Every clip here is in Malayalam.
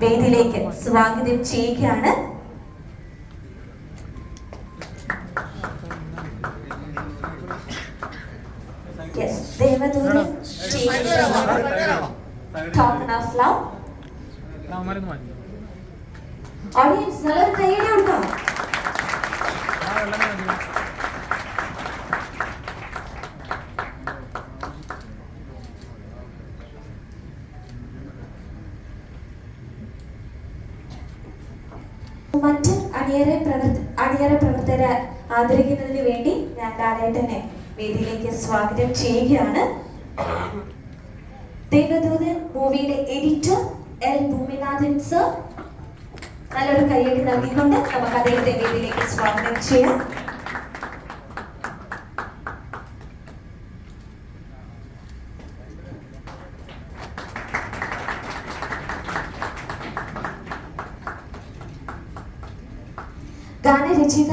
വേദിയിലേക്ക് സ്വാഗതം ചെയ്യുകയാണ്. ഓഡിയൻസ് നല്ലൊരു കയ്യിലുണ്ടോ ഉണ്ടോ? മാറ്റി അണിയറ പ്രവർത്ത അണിയറ പ്രവർത്തകരെ ആദരിക്കുന്നതിന് വേണ്ടി ഞാൻ ലാലേട്ടനെ വേദിയിലേക്ക് സ്വാഗതം ചെയ്യുകയാണ്. ദേവദൂതൻ മൂവിയുടെ എഡിറ്റർ എൽ ഭൂമിനാഥൻ സർ. നല്ലൊരു കൈയടി നൽകിക്കൊണ്ട് നമുക്ക് അദ്ദേഹത്തെ വേദിയിലേക്ക് സ്വാഗതം ചെയ്യാം. దాని రచయిత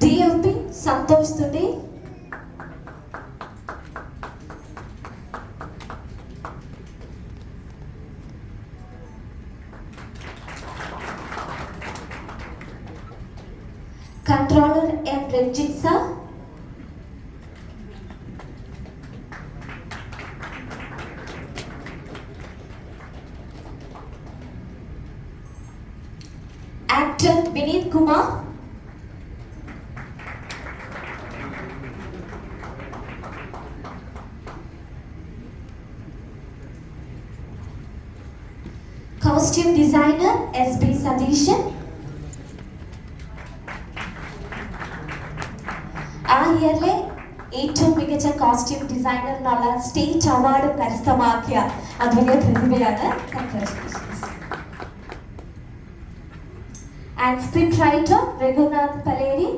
డిఎఫ్పి Santosh తుండి Controller M. Ranjit sir. Actor Vineet Kumar. Costume designer S. B. Sadishan. ആ ഇയറിലെ ഏറ്റവും മികച്ച കോസ്റ്റ്യൂം ഡിസൈനർ എന്നുള്ള സ്റ്റേറ്റ് അവാർഡ് കരസ്ഥമാക്കിയ അതുല്യ പ്രതിഭയാണ് congratulations and script writer Raghunath Paleri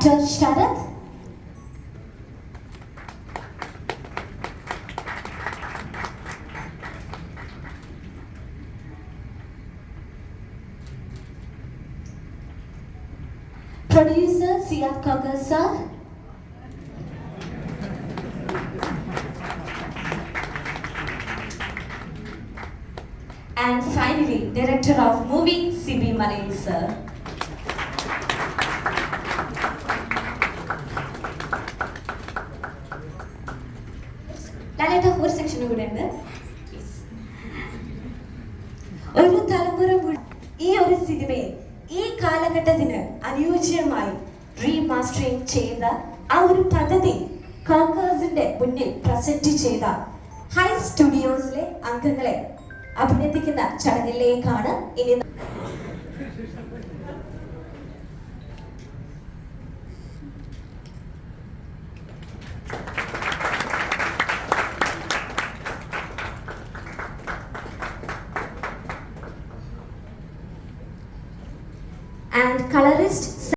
actor Sharath. Producer Siad Kaga sir. And finally, director of movie CB Malay sir. കൂടെ ഉണ്ട് ഒരു തലമുറ ഈ ഒരു സിനിമയെ ഈ കാലഘട്ടത്തിന് അനുയോജ്യമായി റീമാസ്റ്ററിംഗ് ചെയ്ത ആ ഒരു പദ്ധതി കോൺഗ്രസിന്റെ മുന്നിൽ പ്രസന്റ് ചെയ്ത ഹൈ സ്റ്റുഡിയോസിലെ അംഗങ്ങളെ അഭിനന്ദിക്കുന്ന ചടങ്ങിലേക്കാണ് ഇനി and colorist